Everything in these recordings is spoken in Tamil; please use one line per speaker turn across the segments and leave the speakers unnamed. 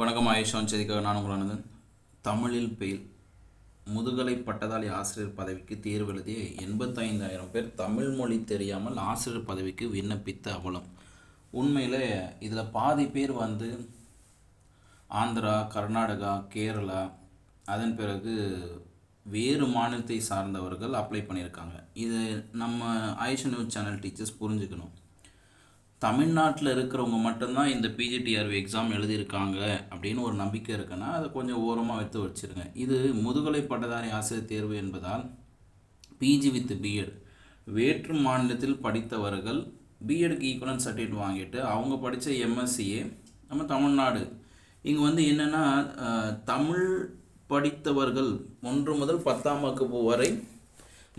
வணக்கம் ஆயுஷான் செய்திக்காக நான் உங்களானதன் தமிழில் பெயில் முதுகலை பட்டதாரி ஆசிரியர் பதவிக்கு தேர்வு எழுதிய எண்பத்தைந்தாயிரம் பேர் தமிழ் மொழி தெரியாமல் ஆசிரியர் பதவிக்கு விண்ணப்பித்த அவலம். உண்மையில் இதில் பாதி பேர் வந்து ஆந்திரா கர்நாடகா கேரளா அதன் பிறகு வேறு மாநிலத்தை சார்ந்தவர்கள் அப்ளை பண்ணியிருக்காங்க. இது நம்ம ஆயுஷ் நியூஸ் சேனல் டீச்சர்ஸ் புரிஞ்சுக்கணும். தமிழ்நாட்டில் இருக்கிறவங்க மட்டும்தான் இந்த பிஜிடிஆர்வி எக்ஸாம் எழுதியிருக்காங்க அப்படின்னு ஒரு நம்பிக்கை இருக்குன்னா அதை கொஞ்சம் ஓரமாக எடுத்து வச்சுருங்க. இது முதுகலை பட்டதாரி ஆசிரியர் தேர்வு என்பதால் பிஜி வித் பிஎட் வேற்று மாநிலத்தில் படித்தவர்கள் பிஎடுக்கு ஈக்குவலன் சர்டிஃபிகேட் வாங்கிட்டு அவங்க படித்த எம்எஸ்சியே நம்ம தமிழ்நாடு. இங்கே வந்து என்னென்னா தமிழ் படித்தவர்கள் ஒன்று முதல் பத்தாம் வகுப்பு வரை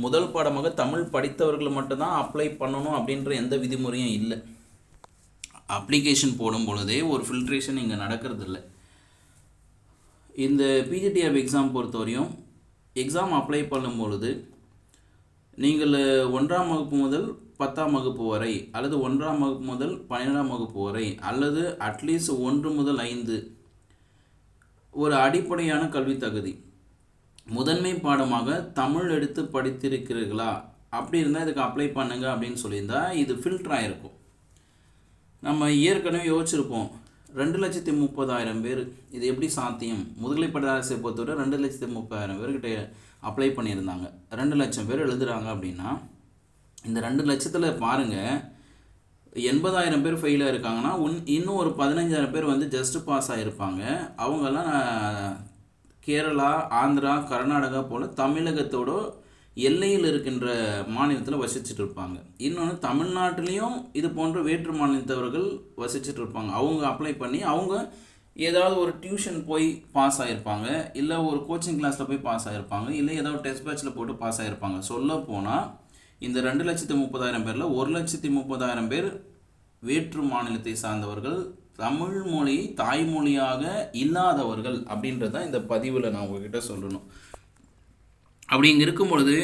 முதல் பாடமாக தமிழ் படித்தவர்கள் மட்டும்தான் அப்ளை பண்ணணும் அப்படின்ற எந்த விதிமுறையும் இல்லை. அப்ளிகேஷன் போடும் பொழுதே ஒரு ஃபில்ட்ரேஷன் இங்கே நடக்கிறது இல்லை இந்த பிஜிடிஆர் எக்ஸாம் பொறுத்தவரையும் எக்ஸாம் அப்ளை பண்ணும் பொழுது நீங்கள் ஒன்றாம் வகுப்பு முதல் பத்தாம் வகுப்பு வரை அல்லது ஒன்றாம் வகுப்பு முதல் பன்னிரெண்டாம் வகுப்பு வரை அல்லது அட்லீஸ்ட் ஒன்று முதல் ஐந்து ஒரு அடிப்படையான கல்வி தகுதி. முதன்மை பாடமாக தமிழ் எடுத்து படித்திருக்கிறீர்களா? அப்படி இருந்தால் இதுக்கு அப்ளை பண்ணுங்க அப்படின்னு சொல்லியிருந்தால் இது ஃபில்டர் ஆகிருக்கும் நம்ம ஏற்கனவே யோசிச்சிருப்போம். ரெண்டு லட்சத்தி முப்பதாயிரம் பேர். இது எப்படி சாத்தியம்? முதுகலை பட்டதாரிசை பொறுத்தவரை ரெண்டு லட்சத்தி முப்பதாயிரம் பேர்கிட்ட அப்ளை பண்ணியிருந்தாங்க. ரெண்டு லட்சம் பேர் எழுதுகிறாங்க அப்படின்னா இந்த ரெண்டு லட்சத்தில் பாருங்கள் எண்பதாயிரம் பேர் ஃபெயிலாக இருக்காங்கன்னா உன் இன்னும் ஒரு பதினஞ்சாயிரம் பேர் வந்து ஜஸ்ட் பாஸ் ஆகிருப்பாங்க அவங்கெல்லாம் கேரளா ஆந்திரா கர்நாடகா போல் தமிழகத்தோட எல்லையில் இருக்கின்ற மாநிலத்தில் வசிச்சுட்டு இருப்பாங்க இன்னொன்று தமிழ்நாட்டிலையும் இது போன்ற வேற்று மாநிலத்தவர்கள் வசிச்சுட்டு இருப்பாங்க அவங்க அப்ளை பண்ணி அவங்க ஏதாவது ஒரு டியூஷன் போய் பாஸ் ஆகிருப்பாங்க இல்லை ஒரு கோச்சிங் கிளாஸில் போய் பாஸ் ஆகிருப்பாங்க இல்லை ஏதாவது டெஸ்ட் பேட்சில் போட்டு பாஸ் ஆகிருப்பாங்க சொல்ல போனால் இந்த ரெண்டு லட்சத்தி முப்பதாயிரம் பேரில் ஒரு லட்சத்தி முப்பதாயிரம் பேர் வேற்று மாநிலத்தை சார்ந்தவர்கள் தமிழ் மொழி தாய்மொழியாக இல்லாதவர்கள் அப்படின்றத இந்த பதிவில் நான் உங்ககிட்ட சொல்லணும். அப்படி இங்கே இருக்கும் பொழுது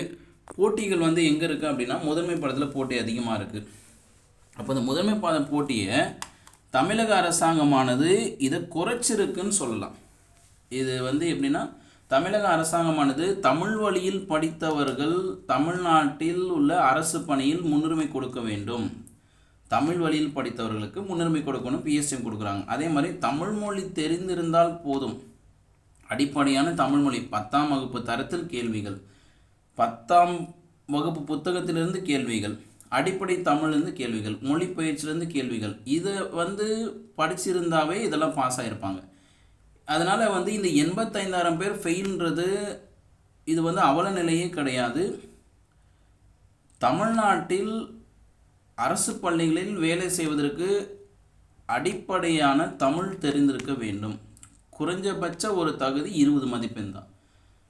போட்டிகள் வந்து எங்கே இருக்குது அப்படின்னா முதன்மை படத்தில் போட்டி அதிகமாக இருக்குது அப்போ இந்த முதன்மை பாத போட்டியை தமிழக அரசாங்கமானது இதை குறைச்சிருக்குன்னு சொல்லலாம். இது வந்து எப்படின்னா தமிழக அரசாங்கமானது தமிழ் வழியில் படித்தவர்கள் தமிழ்நாட்டில் உள்ள அரசு பணியில் முன்னுரிமை கொடுக்க வேண்டும். தமிழ் வழியில் படித்தவர்களுக்கு முன்னுரிமை கொடுக்கணும் பிஎஸ்எம் கொடுக்குறாங்க. அதே மாதிரி தமிழ் மொழி தெரிந்திருந்தால் போதும். அடிப்படையான தமிழ்மொழி பத்தாம் வகுப்பு தரத்தில் கேள்விகள். பத்தாம் வகுப்பு புத்தகத்திலிருந்து கேள்விகள். அடிப்படை தமிழ்லேருந்து கேள்விகள். மொழி பயிற்சியிலேருந்து கேள்விகள். இதை வந்து படிச்சிருந்தாவே இதெல்லாம் பாஸ் ஆகிருப்பாங்க அதனால் வந்து இந்த எண்பத்தைந்தாயிரம் பேர் ஃபெயில்ன்றது இது வந்து அவல நிலையே கிடையாது. தமிழ்நாட்டில் அரசு பள்ளிகளில் வேலை செய்வதற்கு அடிப்படையான தமிழ் தெரிந்திருக்க வேண்டும். குறைஞ்சபட்ச ஒரு தகுதி இருபது மதிப்பெண் தான்.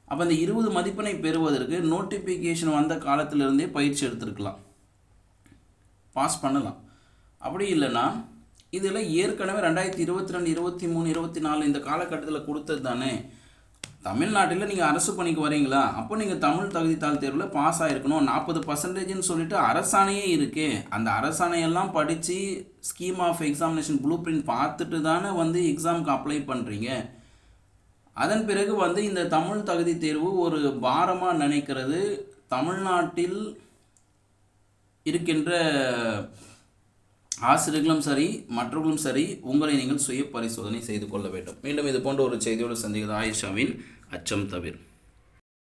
அப்போ அந்த இருபது மதிப்பெண்ணை பெறுவதற்கு நோட்டிஃபிகேஷன் வந்த காலத்திலிருந்தே பயிற்சி எடுத்திருக்கலாம். பாஸ் பண்ணலாம். அப்படி இல்லைன்னா இதில் ஏற்கனவே ரெண்டாயிரத்தி இருபத்தி ரெண்டு இருபத்தி மூணு இருபத்தி நாலு இந்த காலகட்டத்தில் கொடுத்தது தானே? தமிழ்நாட்டில் நீங்கள் அரசு பணிக்கு வரீங்களா? அப்போ நீங்கள் தமிழ் தகுதித்தாள் தேர்வில் பாஸ் ஆகிருக்கணும் நாற்பது பர்சன்டேஜ்னு சொல்லிட்டு அரசாணையே இருக்கே. அந்த அரசாணையெல்லாம் படித்து scheme of examination blueprint பார்த்துட்டு தானே வந்து எக்ஸாமுக்கு அப்ளை பண்ணுறீங்க அதன் பிறகு வந்து இந்த தமிழ் தகுதி தேர்வு ஒரு பாரமாக நினைக்கிறது தமிழ்நாட்டில் இருக்கின்ற ஆசிரியர்களும் சரி மற்றவர்களும் சரி உங்களை நீங்கள் சுய பரிசோதனை செய்து கொள்ள வேண்டும். மீண்டும் இது போன்ற ஒரு செய்தியோடு சந்திக்கிறது ஆயிஷாவின் அச்சம் தவிர.